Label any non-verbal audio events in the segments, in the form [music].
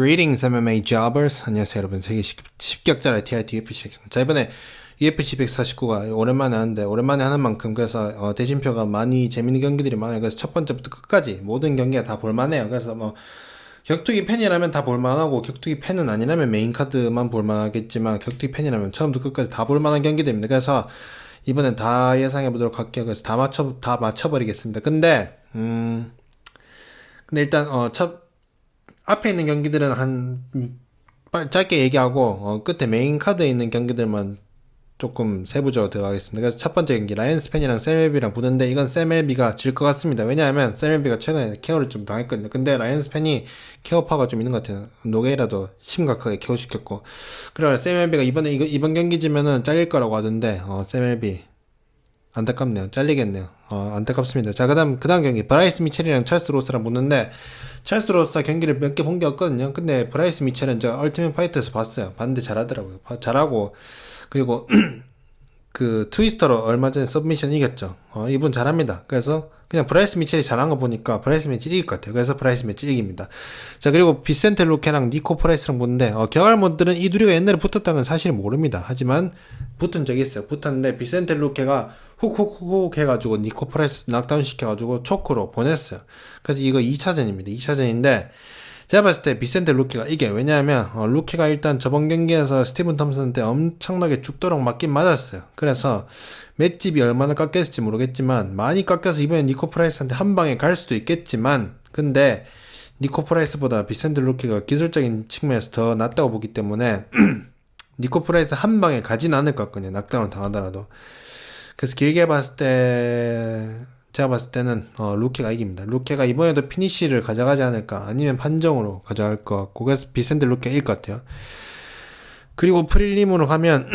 Greetings MMA jobbers. 안녕하세요 여러분. 세계 10격자의 TRT UFC 엑 자, 이번에 UFC 149가 오랜만에 하는데, 오랜만에 하는 만큼, 그래서, 어, 대진표가 많이 재밌는 경기들이 많아요. 그래서 첫 번째부터 끝까지 모든 경기가 다 볼만해요. 그래서 뭐, 격투기 팬이라면 다 볼만하고, 격투기 팬은 아니라면 메인 카드만 볼만하겠지만, 격투기 팬이라면 처음부터 끝까지 다 볼만한 경기들입니다. 그래서, 이번엔 다 예상해 보도록 할게요. 그래서 다 맞춰, 다 맞춰 버리겠습니다. 근데, 음, 근데 일단, 어, 첫, 앞에 있는 경기들은 한 짧게 얘기하고 어, 끝에 메인 카드에 있는 경기들만 조금 세부적으로 들어가겠습니다. 그래서 첫 번째 경기 라이언스 팬이랑 셀멜비랑 붙는데 이건 셀멜비가 질 것 같습니다. 왜냐하면 셀멜비가 최근에 케어를 좀 당했거든요. 근데 라이언스 팬이 케어파가 좀 있는 것 같아요. 노게이라도 심각하게 케어시켰고 그래 셀멜비가 이번에 이거 이번 경기 지면은 잘릴 거라고 하던데 어, 셀멜비 안타깝네요. 잘리겠네요. 어, 안타깝습니다. 자, 그 다음, 그 다음 경기. 브라이스 미첼이랑 찰스 로스랑 붙는데, 찰스 로스 경기를 몇 개 본 게 없거든요. 근데 브라이스 미첼은 저 얼티밋 파이터에서 봤어요. 봤는데 잘하더라고요. 잘하고, 그리고, [clears throat] 그, 트위스터로 얼마 전에 서브미션 이겼죠. 어, 이분 잘합니다. 그래서, 그냥 브라이스 미첼이 잘한 거 보니까 브라이스 미첼 이길 것 같아요. 그래서 브라이스 미첼 이깁니다. 자, 그리고 비센테 루케랑 니코 프라이스랑 붙는데, 어, 경알몬들은 이 둘이가 옛날에 붙었다는 건 사실 모릅니다. 하지만, 붙은 적이 있어요. 붙었는데, 비센테 루케가 훅훅훅 해가지고 니코 프라이스 낙다운 시켜가지고 초크로 보냈어요. 그래서 이거 2차전입니다. 2차전인데, 제가 봤을 때 비센테 루키가 이게 왜냐하면 어, 루키가 일단 저번 경기에서 스티븐 톰슨한테 엄청나게 죽도록 맞긴 맞았어요. 그래서 맷집이 얼마나 깎였을지 모르겠지만 많이 깎여서 이번에 니코 프라이스한테 한 방에 갈 수도 있겠지만 근데 니코 프라이스보다 비센테 루키가 기술적인 측면에서 더 낫다고 보기 때문에 [clears throat] 니코 프라이스 한 방에 가진 않을 것 같거든요. 낙다운을 당하더라도. 그래서 길게 봤을 때 제가 봤을 때는 어, 루케가 이깁니다. 루케가 이번에도 피니쉬를 가져가지 않을까 아니면 판정으로 가져갈 것 같고 그래서 비센드 루케 일것 같아요. 그리고 프릴림으로 가면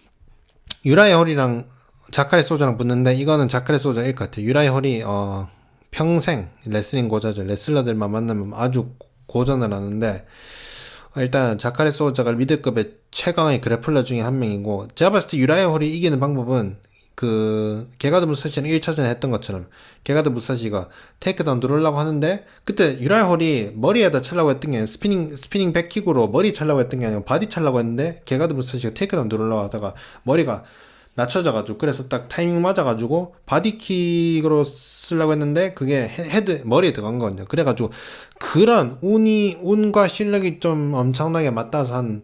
[clears throat] 유라이 홀이랑 자카레 소저랑 붙는데 이거는 자카레 소저 일것 같아요. 유라이 홀이 어, 평생 레슬링 고자죠. 레슬러들만 만나면 아주 고전을 하는데 일단 자카레 소저가 미드급의 최강의 그래플러 중에 한 명이고 제가 봤을 때 유라이 홀이 이기는 방법은 그 게가드 무사시는 1차전에 했던 것처럼 게가드 무사시가 테이크다운 들어오려고 하는데 그때 유라이 홀이 머리에다 찰라고 했던 게 스피닝 스피닝 백킥으로 머리 찰라고 했던 게 아니고 바디 찰라고 했는데 게가드 무사시가 테이크다운 들어오려고 하다가 머리가 낮춰져가지고 그래서 딱 타이밍 맞아가지고 바디킥으로 쓰려고 했는데 그게 헤드 머리에 들어간 거거든요. 그래가지고 그런 운이 운과 실력이 좀 엄청나게 맞닿아서 한한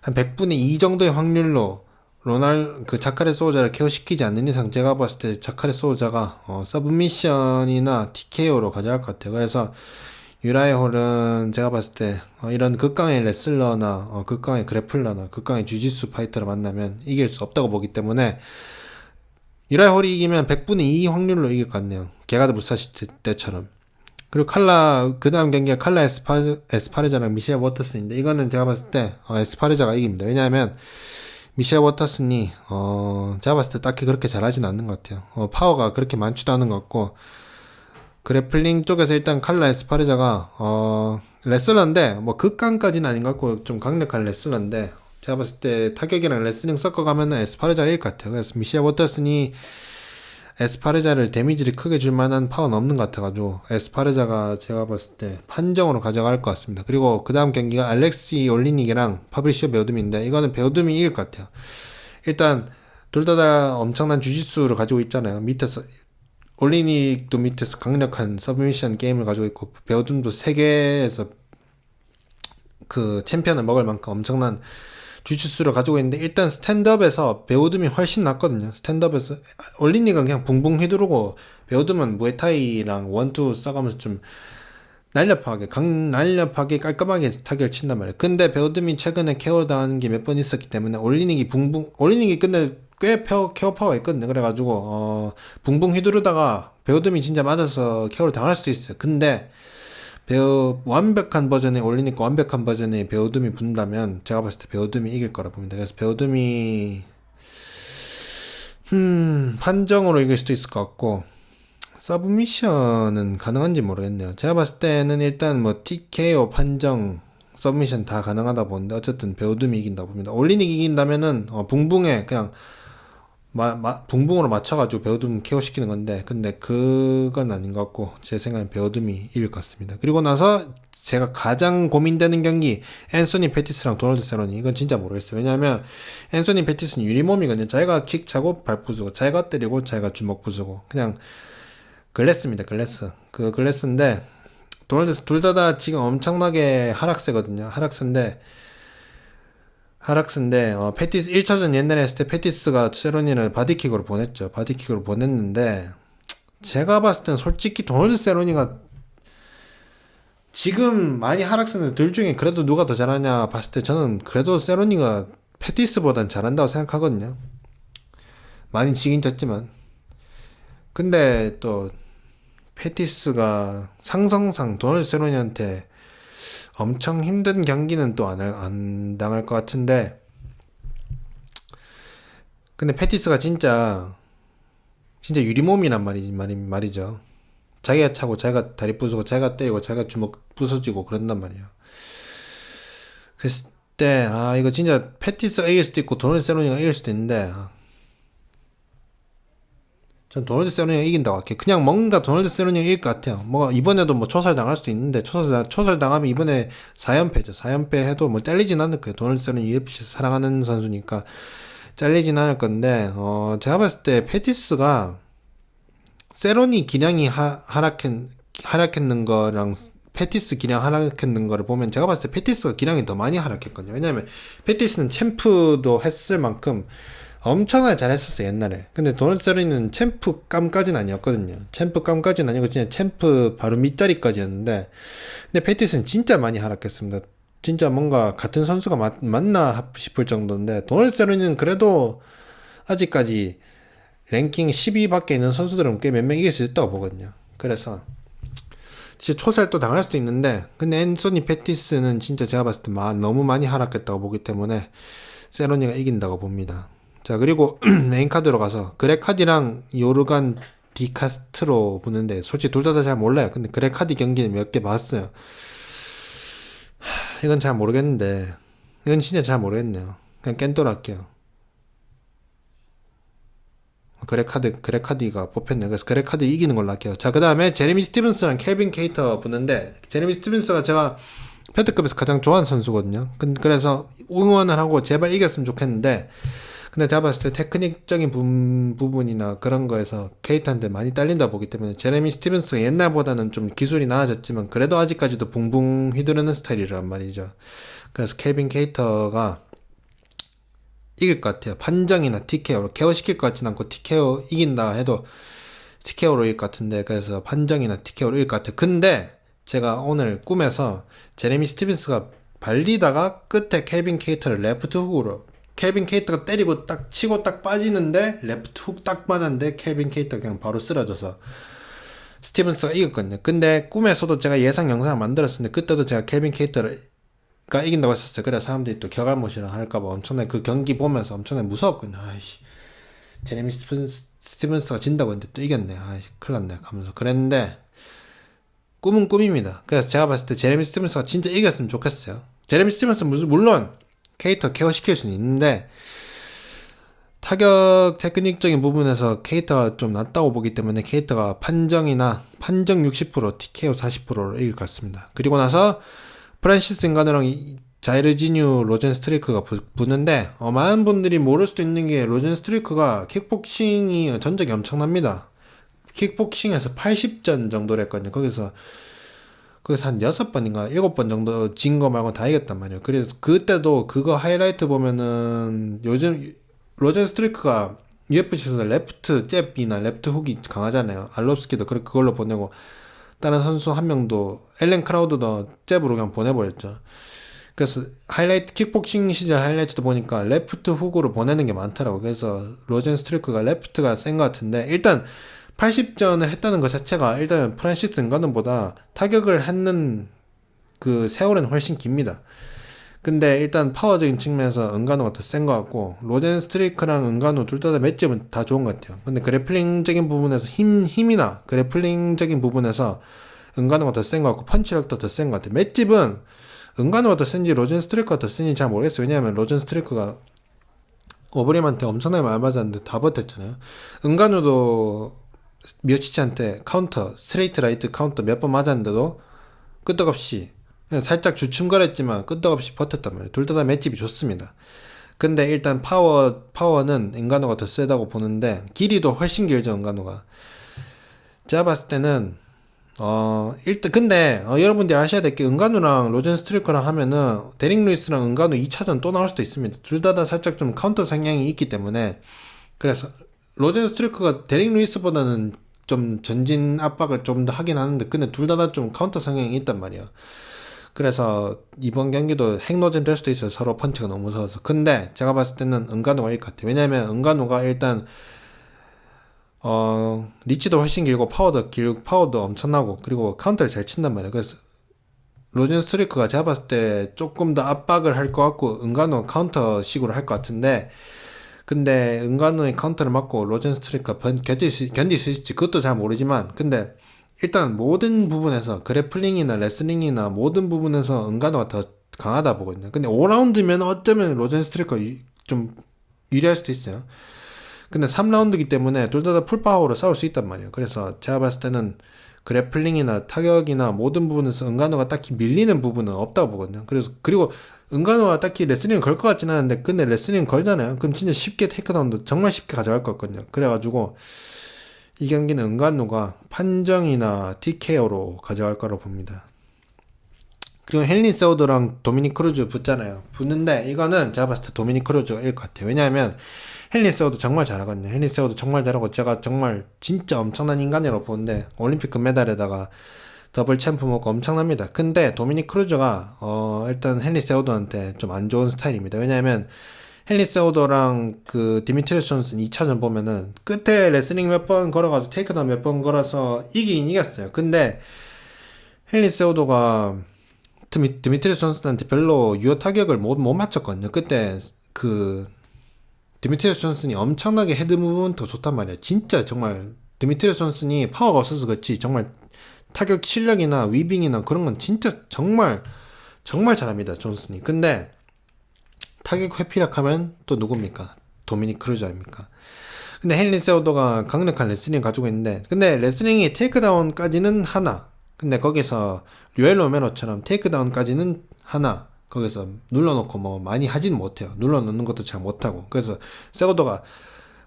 한 100분의 2 정도의 확률로 로날 그 자카레 소자를 케어시키지 않는 이상 제가 봤을 때 자카레 소자가 어, 서브미션이나 TKO로 가져갈 것 같아요. 그래서 유라이 홀은 제가 봤을 때 어, 이런 극강의 레슬러나 어, 극강의 그래플러나 극강의 주짓수 파이터를 만나면 이길 수 없다고 보기 때문에 유라이 홀이 이기면 100분의 2 확률로 이길 것 같네요. 게가드 무사시 때 처럼. 그리고 칼라 그 다음 경기가 칼라 에스파, 에스파르자랑 미셸 워터슨인데 이거는 제가 봤을 때 어, 에스파르자가 이깁니다. 왜냐하면 미셸 워터슨이 어 제가 봤을 때 딱히 그렇게 잘하진 않는 것 같아요. 어, 파워가 그렇게 많지도 않은 것 같고 그래플링 쪽에서 일단 칼라 에스파르자가 어 레슬러인데 뭐 극강까지는 아닌 것 같고 좀 강력한 레슬러인데 제가 봤을 때 타격이랑 레슬링 섞어가면은 에스파르자가 일것 같아요. 그래서 미셸 워터슨이 에스파르자를 데미지를 크게 줄 만한 파워는 없는 것 같아가지고 에스파르자가 제가 봤을 때 판정으로 가져갈 것 같습니다. 그리고 그 다음 경기가 알렉시 올리닉이랑 파브리시오 베오둠인데 이거는 베오둠이 이길 것 같아요. 일단 둘 다 다 엄청난 주짓수를 가지고 있잖아요. 밑에서 올리닉도 밑에서 강력한 서브미션 게임을 가지고 있고 베오둠도 세계에서 그 챔피언을 먹을 만큼 엄청난 주짓수를 가지고 있는데 일단 스탠드업에서 배우듬이 훨씬 낫거든요. 스탠드업에서 올리니가 그냥 붕붕 휘두르고 배우듬은 무에타이랑 원투 써가면서 좀 날렵하게 강 날렵하게 깔끔하게 타격을 친단 말이에요. 근데 배우듬이 최근에 케어 당한 게 몇 번 있었기 때문에 올리닉이 붕붕 올리닉이 근데 꽤 케어 파워가 있거든요. 그래가지고 어 붕붕 휘두르다가 배우듬이 진짜 맞아서 케어를 당할 수도 있어요. 근데 배우 완벽한 버전에 올리니까 완벽한 버전의 배우둠이 붙는다면 제가 봤을 때 배우둠이 이길 거라 봅니다. 그래서 배우둠이 음 판정으로 이길 수도 있을 것 같고 서브미션은 가능한지 모르겠네요. 제가 봤을 때는 일단 뭐 TKO 판정 서브미션 다 가능하다 보는데 어쨌든 배우둠이 이긴다 봅니다. 올리닉 이긴다면은 어, 붕붕에 그냥 마, 마, 붕붕으로 맞춰가지고 배우둠 케어시키는 건데, 근데 그건 아닌 것 같고, 제 생각엔 배우둠이 이길 것 같습니다. 그리고 나서 제가 가장 고민되는 경기 앤소니 페티스랑 도널드 세로니 이건 진짜 모르겠어요. 왜냐하면 앤소니 페티스는 유리몸이거든요. 자기가 킥 차고 발 부수고 자기가 때리고 자기가 주먹 부수고 그냥 글래스입니다. 글래스 그 글래스인데 도널드 둘 다 다 지금 엄청나게 하락세거든요. 하락세인데 하락스인데 어, 페티스 1차전 옛날에 했을 때 페티스가 세로니를 바디킥으로 보냈죠. 바디킥으로 보냈는데 제가 봤을 땐 솔직히 도널드 세로니가 지금 많이 하락세는 둘 중에 그래도 누가 더 잘하냐 봤을 때 저는 그래도 세로니가 페티스보단 잘한다고 생각하거든요. 많이 지긴 졌지만 근데 또 페티스가 상성상 도널드 세로니한테 엄청 힘든 경기는 또 안 안 당할 것 같은데 근데 페티스가 진짜 진짜 유리몸이란 말이, 말이 말이죠. 자기가 차고 자기가 다리 부수고 자기가 때리고 자기가 주먹 부서지고 그런단 말이에요. 그랬을 때 아 이거 진짜 페티스가 이길 수도 있고 도널드 세로니가 이길 수도 있는데 아, 전 도널드 세로니가 이긴다고 할게요. 그냥 뭔가 도널드 세로니가 이길 것 같아요. 뭐 이번에도 뭐 초살 당할 수도 있는데 초살 초살 당하면 이번에 4연패죠. 4연패 해도 뭐 잘리진 않을 거예요. 도널드 세로니 UFC 사랑하는 선수니까 잘리진 않을 건데 어 제가 봤을 때 페티스가 세로니 기량이 하, 하락했 하락했는 거랑 페티스 기량 하락했는 거를 보면 제가 봤을 때 페티스가 기량이 더 많이 하락했거든요. 왜냐면 페티스는 챔프도 했을 만큼 엄청나게 잘했었어요 옛날에. 근데 도널드 세로니는 챔프 깜까지는 아니었거든요. 챔프 깜까지는 아니고 진짜 챔프 바로 밑자리까지였는데 근데 페티스는 진짜 많이 하락했습니다. 진짜 뭔가 같은 선수가 맞, 맞나 싶을 정도인데 도널드 세로니는 그래도 아직까지 랭킹 10위밖에 있는 선수들은 꽤 몇 명 이길 수 있다고 보거든요. 그래서 진짜 초살도 당할 수도 있는데 근데 앤소니 페티스는 진짜 제가 봤을 때 마, 너무 많이 하락했다고 보기 때문에 세로니가 이긴다고 봅니다 자 그리고 [clears throat] 메인 카드로 가서 그레카디랑 요르간 디카스트로 붙는데 솔직히 둘 다 잘 몰라요. 근데 그레카디 경기는 몇 개 봤어요. 하, 이건 잘 모르겠는데 이건 진짜 잘 모르겠네요. 그냥 깬돌 할게요. 그레카드 그레카디가 뽑혔네요. 그래서 그레카디 이기는 걸로 할게요. 자 그 다음에 제레미 스티븐스랑 켈빈 케이터 붙는데 제레미 스티븐스가 제가 패드급에서 가장 좋아하는 선수거든요. 근- 그래서 응원을 하고 제발 이겼으면 좋겠는데 근데 제가 봤을 때 테크닉적인 부, 부분 이나 그런 거에서 케이트한테 많이 딸린다 보기 때문에 제레미 스티븐스가 옛날보다는 좀 기술이 나아졌지만 그래도 아직까지도 붕붕 휘두르는 스타일이란 말이죠. 그래서 케빈 케이터가 이길 것 같아요. 판정이나 TKO로 KO 시킬 것 같진 않고 TKO 이긴다 해도 TKO로 이길 것 같은데 그래서 판정이나 TKO로 이길 것 같아요. 근데 제가 오늘 꿈에서 제레미 스티븐스가 발리다가 끝에 케빈 케이터를 레프트 훅으로 케빈 케이터가 때리고 딱 치고 딱 빠지는데 레프트 훅 딱 맞았는데 케빈 케이터가 그냥 바로 쓰러져서 스티븐스가 이겼거든요. 근데 꿈에서도 제가 예상 영상을 만들었었는데 그때도 제가 케빈 케이터를 가 이긴다고 했었어요. 그래 사람들이 또 격알못이랑 할까봐 엄청나게 그 경기 보면서 엄청나게 무서웠거든요. 아이씨 제레미 스티븐스, 스티븐스가 진다고 했는데 또 이겼네. 아이씨 큰일 났네. 하면서 그랬는데 꿈은 꿈입니다. 그래서 제가 봤을 때 제레미 스티븐스가 진짜 이겼으면 좋겠어요. 제레미 스티븐스 무 물론 케이터 케어 시킬 수는 있는데 타격 테크닉적인 부분에서 케이터가 좀 낮다고 보기 때문에 케이터가 판정이나 판정 60% TKO 40%로 이길 것 같습니다. 그리고 나서 프란시스 이- 자이르지뉴 로젠 스트레이크가 부- 붙는데 어, 많은 분들이 모를 수도 있는 게 로젠 스트레이크가 킥복싱이 전적이 엄청납니다. 킥복싱에서 80전 정도를 했거든요. 거기서 그래서 한 여섯 번인가 일곱 번 정도 진 거 말고 다 이겼단 말이에요. 그래서 그때도 그거 하이라이트 보면은 요즘 로젠 스트리크가 UFC에서 레프트 잽이나 레프트 훅이 강하잖아요. 알롭스키도 그- 그걸로 보내고 다른 선수 한 명도 엘렌 크라우드도 잽으로 그냥 보내버렸죠. 그래서 하이라이트 킥복싱 시절 하이라이트도 보니까 레프트 훅으로 보내는 게 많더라고. 그래서 로젠 스트리크가 레프트가 센 것 같은데 일단 80전을 했다는 것 자체가 일단 프란시스 은가는보다 타격을 했는 그 세월은 훨씬 깁니다. 근데 일단 파워적인 측면에서 은간호가 더 센 것 같고 로젠 스트레이크랑 은간호 둘다 맷집은 다 좋은 것 같아요. 근데 그래플링적인 부분에서 힘 힘이나 그래플링적인 부분에서 은간호가 더 센 것 같고 펀치력도 더 센 것 같아요. 맷집은 은간호가 더 센지 로젠 스트레이크가 더 센지 잘 모르겠어요. 왜냐하면 로젠 스트레이크가 오브림한테 엄청나게 많이 맞았는데 다 버텼잖아요. 은간호도 미어치치한테 카운터 스트레이트 라이트 카운터 몇 번 맞았는데도 끄떡없이 살짝 주춤거렸지만 끄떡없이 버텼단 말이에요. 둘 다 다 맷집이 좋습니다. 근데 일단 파워 파워는 은간호가 더 세다고 보는데 길이도 훨씬 길죠 은간호가. 제가 봤을 때는 어 일단 근데 어, 여러분들이 아셔야 될 게 은간우랑 로젠 스트리커랑 하면은 데릭 루이스랑 은간우 2차전 또 나올 수도 있습니다. 둘 다 다 살짝 좀 카운터 성향이 있기 때문에 그래서 로젠 스트리커가 데릭 루이스보다는 좀 전진 압박을 좀 더 하긴 하는데 근데 둘다다좀 카운터 성향이 있단 말이에요. 그래서 이번 경기도 핵노잼 될 수도 있어요. 서로 펀치가 너무 무서워서. 근데 제가 봤을 때는 은간우가 일 것 같아요. 왜냐면 은간우가 일단 어 리치도 훨씬 길고 파워도 길 파워도 엄청나고 그리고 카운터를 잘 친단 말이에요. 그래서 로젠 스트리크가 제가 봤을 때 조금 더 압박을 할 것 같고 은간우 카운터 식으로 할 것 같은데 근데 은간우의 카운터를 맞고 로젠 번- 견딜 수, 견딜 수 있을지 그것도 잘 모르지만 근데 일단 모든 부분에서 그래플링이나 레슬링이나 모든 부분에서 은간우가 더 강하다 보거든요. 근데 5라운드면 어쩌면 로젠 스트리크가 유- 좀 유리할 수도 있어요. 근데 3라운드기 때문에 둘 다 풀파워로 싸울 수 있단 말이에요. 그래서 제가 봤을 때는 그래플링이나 타격이나 모든 부분에서 은간호가 딱히 밀리는 부분은 없다고 보거든요. 그래서 그리고 은간호가 딱히 레슬링을 걸것 같지는 않은데 근데 레슬링 걸잖아요. 그럼 진짜 쉽게 테이크다운도 정말 쉽게 가져갈 것 같거든요. 그래가지고 이 경기는 은간호가 판정이나 TKO로 가져갈 거라고 봅니다. 그리고 헨리 세우더랑 도미닉 크루즈 붙잖아요. 붙는데 이거는 제가 봤을 때 도미닉 크루즈가 일것 같아요. 왜냐하면 헨리 세우도 정말 잘하거든요. 헨리 세우도 정말 잘하고 제가 정말 진짜 엄청난 인간이라고 보는데 올림픽 금메달에다가 더블 챔프 먹고 엄청납니다. 근데 도미닉 크루즈가 어 일단 헨리 세우더한테 좀 안 좋은 스타일입니다. 왜냐하면 헨리 세우더랑 그 디미트리스 존슨 2차전 보면은 끝에 레슬링 몇 번 걸어가지고 테이크다운 몇 번 걸어서 이기긴 이겼어요. 근데 헨리 세우더가 드미, 드미트리스 존슨한테 별로 유효 타격을 못, 못 맞췄거든요. 그때 그 드미트리스 존슨이 엄청나게 헤드 무브먼트가 좋단 말이에요. 진짜 정말 드미트리스 존슨이 파워가 없어서 그렇지 정말 타격 실력이나 위빙이나 그런 건 진짜 정말 정말 잘합니다. 존슨이. 근데 타격 회피력 하면 또 누굽니까? 도미닉 크루즈 아닙니까? 근데 헨리 세우더가 강력한 레슬링 가지고 있는데 근데 레슬링이 테이크다운까지는 하나 근데 거기서 류엘 로메로처럼 테이크다운까지는 하나 거기서 눌러놓고 뭐 많이 하진 못해요. 눌러놓는 것도 잘 못하고. 그래서 세우더가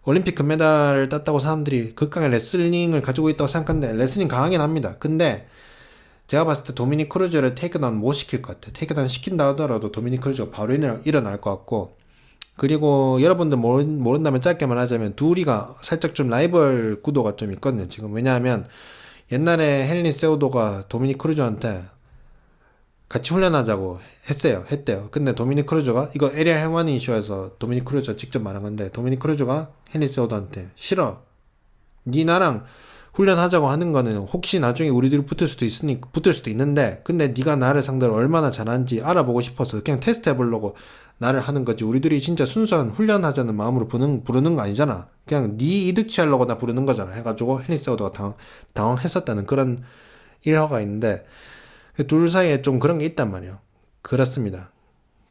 올림픽 금메달을 땄다고 사람들이 극강의 레슬링을 가지고 있다고 생각하는데 레슬링 강하긴 합니다. 근데 제가 봤을 때 도미닉 크루즈를 테이크다운 못 시킬 것 같아요. 테이크다운 시킨다 하더라도 도미닉 크루즈가 바로 일어날, 것 같고. 그리고 여러분들 모르, 모른다면 짧게만 하자면 둘이가 살짝 좀 라이벌 구도가 좀 있거든요. 지금 왜냐하면 옛날에 헨리 세우도가 도미닉 크루즈한테 같이 훈련하자고 했어요. 했대요. 근데 도미닉 크루즈가 이거 에리아 헬와니 쇼에서 도미닉 크루즈가 직접 말한 건데 도미닉 크루즈가 헨리 세우도한테 싫어. 니 나랑 훈련하자고 하는 거는 혹시 나중에 우리들이 붙을 수도 있으니 붙을 수도 있는데 근데 네가 나를 상대로 얼마나 잘하는지 알아보고 싶어서 그냥 테스트 해보려고 나를 하는 거지 우리들이 진짜 순수한 훈련하자는 마음으로 부르는, 부르는 거 아니잖아 그냥 네 이득 취하려고 나 부르는 거잖아 해가지고 헨리 세우더가 당황, 당황했었다는 그런 일화가 있는데 둘 사이에 좀 그런 게 있단 말이에요. 그렇습니다.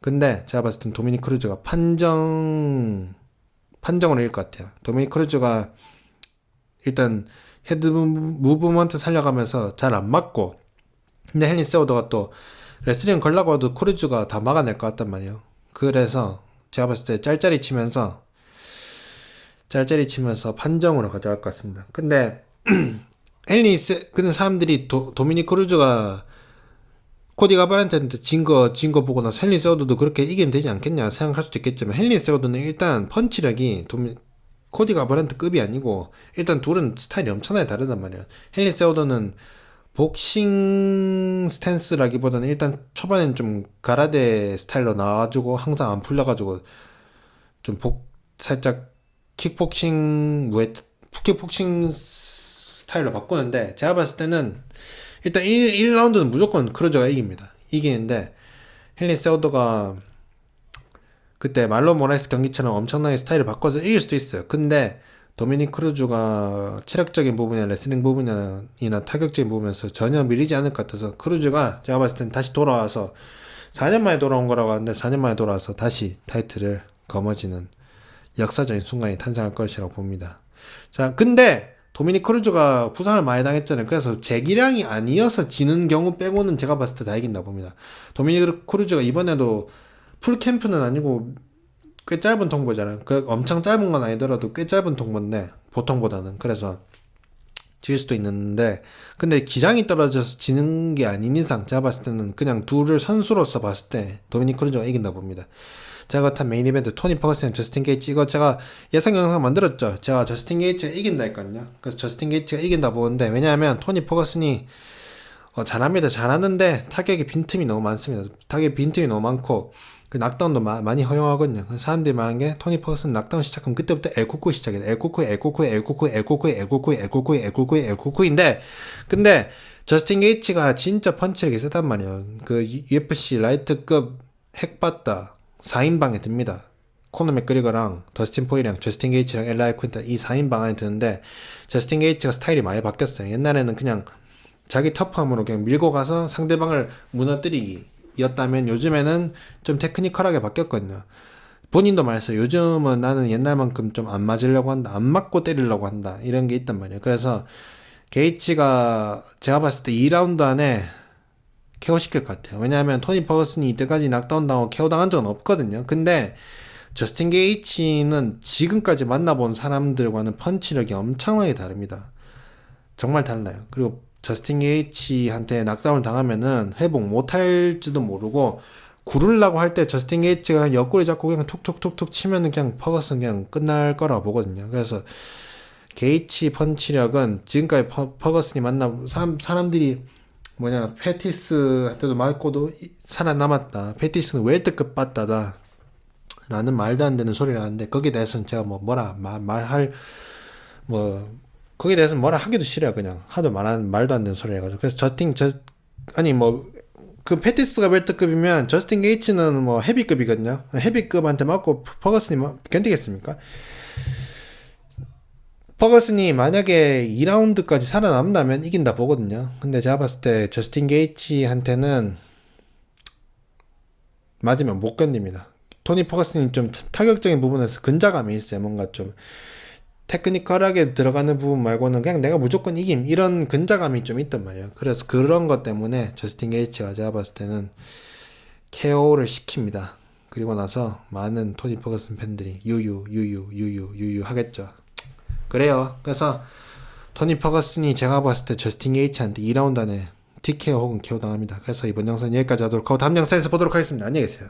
근데 제가 봤을 땐 도미닉 크루즈가 판정 판정으로 이길 것 같아요. 도미닉 크루즈가 일단 헤드 무브먼트 살려가면서 잘 안 맞고 근데 헨리 세우더가 또 레슬링 걸라고 해도 크루즈가 다 막아낼 것 같단 말이에요. 그래서 제가 봤을 때 짤짤이 치면서 짤짤이 치면서 판정으로 가져갈 것 같습니다. 근데 [clears throat] 헨리 세 근데 사람들이 도, 도미닉 크루즈가 코디 가바란테한테 진거 진 거 보고 나서 헨리 세우더도 그렇게 이기면 되지 않겠냐 생각할 수도 있겠지만 헨리 세우더는 일단 펀치력이 도미, 코디 가바란트 급이 아니고 일단 둘은 스타일이 엄청나게 다르단 말이에요. 헨리 세우더는 복싱 스탠스라기보다는 일단 초반엔 좀 가라데 스타일로 나와주고 항상 안 풀려가지고 좀 복 살짝 킥복싱 무에 킥복싱 스타일로 바꾸는데 제가 봤을 때는 일단 1, 1라운드는 무조건 크루저가 이깁니다. 이기는데 헨리 세우더가 그때 말로 모라이스 경기처럼 엄청나게 스타일을 바꿔서 이길 수도 있어요. 근데 도미닉 크루즈가 체력적인 부분이나 레슬링 부분이나 이나 타격적인 부분에서 전혀 밀리지 않을 것 같아서 크루즈가 제가 봤을 땐 다시 돌아와서 4년 만에 돌아온 거라고 하는데 4년 만에 돌아와서 다시 타이틀을 거머쥐는 역사적인 순간이 탄생할 것이라고 봅니다. 자, 근데 도미닉 크루즈가 부상을 많이 당했잖아요. 그래서 재기량이 아니어서 지는 경우 빼고는 제가 봤을 때 다 이긴다 봅니다. 도미닉 크루즈가 이번에도 풀 캠프는 아니고 꽤 짧은 통보잖아요. 그 엄청 짧은 건 아니더라도 꽤 짧은 통보인데 보통보다는 그래서 질 수도 있는데 근데 기량이 떨어져서 지는 게 아닌 이상 제가 봤을 때는 그냥 둘을 선수로서 봤을 때 도미닉 크루즈가 이긴다 봅니다. 제가 탄 메인 이벤트 토니 퍼거슨 저스틴 게이츠 이거 제가 예상 영상 만들었죠. 제가 저스틴 게이츠가 이긴다니까요. 그래서 저스틴 게이츠가 이긴다 보는데 왜냐하면 토니 퍼거슨이 어, 잘합니다. 잘하는데 타격의 빈틈이 너무 많습니다. 타격의 빈틈이 너무 많고 그 낙다운도 마- 많이 허용하거든요. 사람들이 말하는 게 토니 퍼거슨 낙다운 시작하면 그때부터 엘코쿠 시작이에요. 엘코쿠, 엘코쿠, 엘코쿠, 엘코쿠, 엘코쿠, 엘코쿠, 엘코쿠, 엘코쿠인데 근데 저스틴 게이츠가 진짜 펀치력이 세단 말이에요. 그 UFC 라이트급 핵받다 4인방에 듭니다. 코너 맥그리거랑 더스틴 포이랑 저스틴 게이츠랑 엘라이 퀸타 이 4인방 안에 드는데 저스틴 게이츠가 스타일이 많이 바뀌었어요. 옛날에는 그냥 자기 터프함으로 그냥 밀고 가서 상대방을 무너뜨리기였다면 요즘에는 좀 테크니컬하게 바뀌었거든요. 본인도 말했어요. 요즘은 나는 옛날만큼 좀 안 맞으려고 한다. 안 맞고 때리려고 한다. 이런 게 있단 말이에요. 그래서 게이츠가 제가 봤을 때 2라운드 안에 케어 시킬 것 같아요. 왜냐하면 토니 퍼거슨이 이때까지 낙다운 당하고 케어 당한 적은 없거든요. 근데 저스틴 게이츠는 지금까지 만나본 사람들과는 펀치력이 엄청나게 다릅니다. 정말 달라요. 그리고 저스틴 게이츠한테 낙다운을 당하면은 회복 못할지도 모르고 구르려고 할 때 저스틴 게이츠가 옆구리 잡고 그냥 툭툭툭툭 치면은 그냥 퍼거슨 그냥 끝날 거라고 보거든요. 그래서 게이츠 펀치력은 지금까지 퍼, 퍼거슨이 만나 사람 사람들이 뭐냐 페티스한테도 맞고도 이- 살아남았다. 페티스는 웰트급 빠따다. 라는 말도 안 되는 소리를 하는데 거기에 대해서는 제가 뭐 뭐라 말, 말할 뭐 거기에 대해서는 뭐라 하기도 싫어요 그냥 하도 말한 말도 안 되는 소리 해가지고 그래서 저스틴 저 아니 뭐그 페티스가 벨트급이면 저스틴 게이츠는 뭐 헤비급이거든요 헤비급한테 맞고 퍼거슨이 뭐 견디겠습니까? 퍼거슨이 만약에 2라운드까지 살아남다면 이긴다 보거든요. 근데 제가 봤을 때 저스틴 게이츠한테는 맞으면 못 견딥니다. 토니 퍼거슨이 좀 타격적인 부분에서 근자감이 있어요. 뭔가 좀 테크니컬하게 들어가는 부분 말고는 그냥 내가 무조건 이김 이런 근자감이 좀 있단 말이에요. 그래서 그런 것 때문에 저스틴 게이츠가 제가 봤을 때는 KO를 시킵니다. 그리고 나서 많은 토니 퍼거슨 팬들이 유유 유유 유유 유유 하겠죠. 그래요. 그래서 토니 퍼거슨이 제가 봤을 때 저스틴 게이츠한테 2라운드 안에 TKO 혹은 KO 당합니다. 그래서 이번 영상 여기까지 하도록 하고 다음 영상에서 보도록 하겠습니다. 안녕히 계세요.